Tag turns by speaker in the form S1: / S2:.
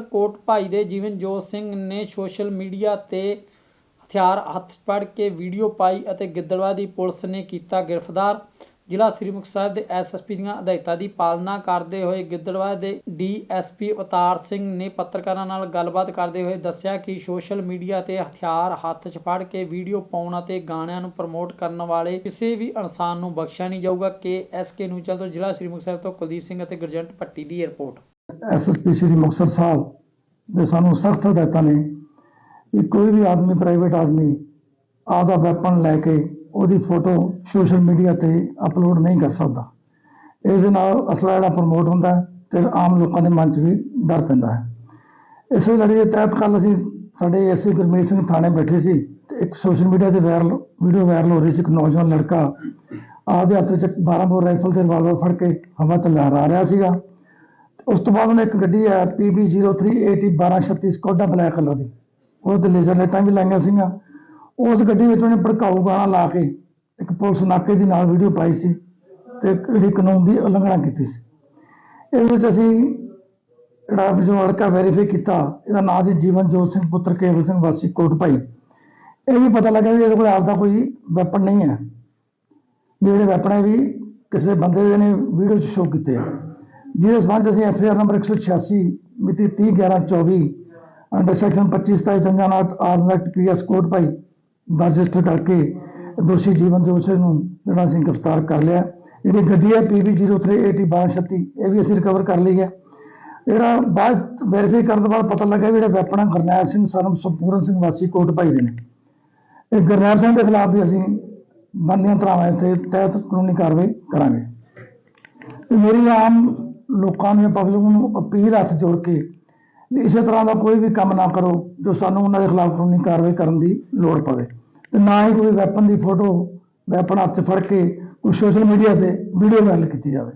S1: ਕੋਟ ਭਾਈ ਦੇ ਜੀਵਨਜੋਤ ਸਿੰਘ ਨੇ social media ਤੇ ਹਥਿਆਰ ਹੱਥ ਫੜ ਕੇ ਵੀਡੀਓ ਪਾਈ ਅਤੇ ਗਿੱਦੜਵਾ ਦੀ ਪੁਲਿਸ ਨੇ ਕੀਤਾ ਗ੍ਰਿਫਤਾਰ। ਜ਼ਿਲ੍ਹਾ ਸ੍ਰੀ ਮੁਕਤਸਰ ਸਾਹਿਬ ਦੇ ਐਸਐਸਪੀ ਦੀਆਂ ਹਦਾਇਤਾਂ ਦੀ ਪਾਲਣਾ ਕਰਦੇ ਹੋਏ ਗਿੱਦੜਵਾ ਦੇ ਡੀਐਸਪੀ ਅਵਤਾਰ ਸਿੰਘ ਨੇ ਪੱਤਰਕਾਰਾਂ ਨਾਲ ਗੱਲਬਾਤ ਕਰਦੇ ਹੋਏ ਦੱਸਿਆ ਕਿ ਸੋਸ਼ਲ ਮੀਡੀਆ ਤੇ ਹਥਿਆਰ ਹੱਥ 'ਚ ਫੜ ਕੇ ਵੀਡੀਓ ਪਾਉਣ ਅਤੇ ਗਾਣਿਆਂ ਨੂੰ ਪ੍ਰਮੋਟ ਕਰਨ ਵਾਲੇ ਕਿਸੇ ਵੀ ਇਨਸਾਨ ਨੂੰ ਬਖਸ਼ਿਆ ਨਹੀਂ ਜਾਊਗਾ। ਕਿ ਐਸਕੇ ਨੂੰ ਤੋਂ ਜ਼ਿਲ੍ਹਾ ਸ੍ਰੀ ਮੁਕਤਸਰ ਸਾਹਿਬ ਤੋਂ ਕੁਲਦੀਪ ਸਿੰਘ ਅਤੇ ਗੁਰਜੰਟ ਭੱਟੀ ਦੀ ਰਿਪੋਰਟ।
S2: ਐਸਐਸਪੀ ਸ਼੍ਰੀ ਮੁਕਤਸਰ ਸਾਹਿਬ ਦੇ ਸਾਨੂੰ ਸਖਤ ਹਦਾਇਤਾਂ ਨੇ ਕਿ ਕੋਈ ਵੀ ਆਦਮੀ ਪ੍ਰਾਈਵੇਟ ਆਦਮੀ ਆਪਦਾ ਵੈਪਨ ਲੈ ਕੇ ਉਹਦੀ ਫੋਟੋ ਸੋਸ਼ਲ ਮੀਡੀਆ ਤੇ ਅਪਲੋਡ ਨਹੀਂ ਕਰ ਸਕਦਾ। ਇਸ ਦੇ ਨਾਲ ਅਸਲਾ ਜਿਹੜਾ ਪ੍ਰਮੋਟ ਹੁੰਦਾ ਹੈ ਤੇ ਆਮ ਲੋਕਾਂ ਦੇ ਮਨ 'ਚ ਵੀ ਡਰ ਪੈਂਦਾ ਹੈ। ਇਸੇ ਲੜੀ ਦੇ ਤਹਿਤ ਕੱਲ ਅਸੀਂ ਸਾਡੇ ਐਸਸੀ ਗੁਰਮੀਤ ਸਿੰਘ ਥਾਣੇ ਬੈਠੇ ਸੀ ਤੇ ਇੱਕ ਸੋਸ਼ਲ ਮੀਡੀਆ ਤੇ ਵਾਇਰਲ ਵੀਡੀਓ ਵਾਇਰਲ ਹੋ ਰਹੀ ਸੀ। ਇੱਕ ਨੌਜਵਾਨ ਲੜਕਾ ਆਪਦੇ ਹੱਥ ਵਿੱਚ 12 ਬੋਰ ਰਾਈਫਲ ਤੇ ਰਿਵਾਲਵਰ ਫੜ ਕੇ ਹਵਾ 'ਚ ਲਹਿਰਾ ਰਿਹਾ ਸੀਗਾ। ਉਸ ਤੋਂ ਬਾਅਦ ਉਹਨੇ ਇੱਕ ਗੱਡੀ ਹੈ PB0380 1236 ਸਕੋਡਾ ਬਲੈਕ ਕਲਰ ਦੀ। ਉਹ ਤੇ ਲੇਜ਼ਰ ਲਾਈਟਾਂ ਵੀ ਲਾਈਆਂ ਸੀਗੀਆਂ। ਉਸ ਗੱਡੀ ਵਿੱਚ ਉਹਨੇ ਭੜਕਾਊ ਗਾਣਾ ਲਾ ਕੇ ਇੱਕ ਪੁਲਿਸ ਨਾਕੇ ਦੀ ਨਾਲ ਵੀਡੀਓ ਪਾਈ ਸੀ ਤੇ ਜਿਹੜੀ ਕਾਨੂੰਨ ਦੀ ਉਲੰਘਣਾ ਕੀਤੀ ਸੀ। ਇਹਦੇ ਵਿੱਚ ਅਸੀਂ ਜਿਹੜਾ ਜੋ ਅੜਕਾ ਵੈਰੀਫਾਈ ਕੀਤਾ, ਇਹਦਾ ਨਾਮ ਸੀ ਜੀਵਨ ਜੋਤ ਸਿੰਘ, ਪੁੱਤਰ ਕੇਵਲ ਸਿੰਘ, ਵਾਸੀ ਕੋਟ ਭਾਈ। ਇਹ ਵੀ ਪਤਾ ਲੱਗਾ ਵੀ ਇਹਦੇ ਕੋਲ ਆਪਦਾ ਕੋਈ ਵੈਪਨ ਨਹੀਂ ਹੈ। ਵੀ ਜਿਹੜੇ ਵੈਪਨ ਹੈ ਵੀ ਕਿਸੇ ਬੰਦੇ ਦੇ ਨੇ ਵੀਡੀਓ 'ਚ ਸ਼ੋਅ ਕੀਤੇ ਆ। ਜਿਹਦੇ ਸਬੰਧ 'ਚ ਅਸੀਂ ਐਫ ਆਰ ਨੰਬਰ 186 ਮਿਤੀ 30 11 24 ਅੰਡਰ ਸੈਕਸ਼ਨ 25 27 ਤੰਜਾਨਾਟ ਆਰਮ ਐਕਟ ਪੀਐਸ ਕੋਡ ਭਾਈ ਦਾ ਰਜਿਸਟਰ ਕਰਕੇ ਦੋਸ਼ੀ ਜੀਵਨ ਜੋਤ ਨੂੰ ਜਿਹੜਾ ਅਸੀਂ ਗ੍ਰਿਫਤਾਰ ਕਰ ਲਿਆ। ਜਿਹੜੀ ਗੱਡੀ ਹੈ PB0380 1236 ਇਹ ਵੀ ਅਸੀਂ ਰਿਕਵਰ ਕਰ ਲਈ ਹੈ। ਜਿਹੜਾ ਬਾਅਦ ਵੈਰੀਫਾਈ ਕਰਨ ਤੋਂ ਬਾਅਦ ਪਤਾ ਲੱਗਾ ਵੀ ਜਿਹੜਾ ਵੈਪਨ ਗਰਨੈਲ ਸਿੰਘ ਸਰਮ ਸੰਪੂਰਨ ਸਿੰਘ ਵਾਸੀ ਕੋਟ ਭਾਈ ਦੇ ਨੇ। ਇਹ ਗਰਨੈਲ ਸਿੰਘ ਦੇ ਖਿਲਾਫ ਵੀ ਅਸੀਂ ਬੰਦੀਆਂ ਧਾਰਾਵਾਂ ਤੇ ਤਹਿਤ ਕਾਨੂੰਨੀ ਕਾਰਵਾਈ ਕਰਾਂਗੇ। ਮੇਰੀ ਆਮ ਲੋਕਾਂ ਨੂੰ ਪਬਲਿਕ ਨੂੰ ਅਪੀਲ ਹੱਥ ਜੋੜ ਕੇ ਵੀ ਇਸੇ ਤਰ੍ਹਾਂ ਦਾ ਕੋਈ ਵੀ ਕੰਮ ਨਾ ਕਰੋ ਜੋ ਸਾਨੂੰ ਉਹਨਾਂ ਦੇ ਖਿਲਾਫ ਕਾਨੂੰਨੀ ਕਾਰਵਾਈ ਕਰਨ ਦੀ ਲੋੜ ਪਵੇ। ਤੇ ਨਾ ਹੀ ਕੋਈ ਵੈਪਨ ਦੀ ਫੋਟੋ ਵੈਪਨ ਹੱਥ ਫੜ ਕੇ ਕੋਈ ਸੋਸ਼ਲ ਮੀਡੀਆ ਤੇ ਵੀਡੀਓ ਵਾਇਰਲ ਕੀਤੀ ਜਾਵੇ।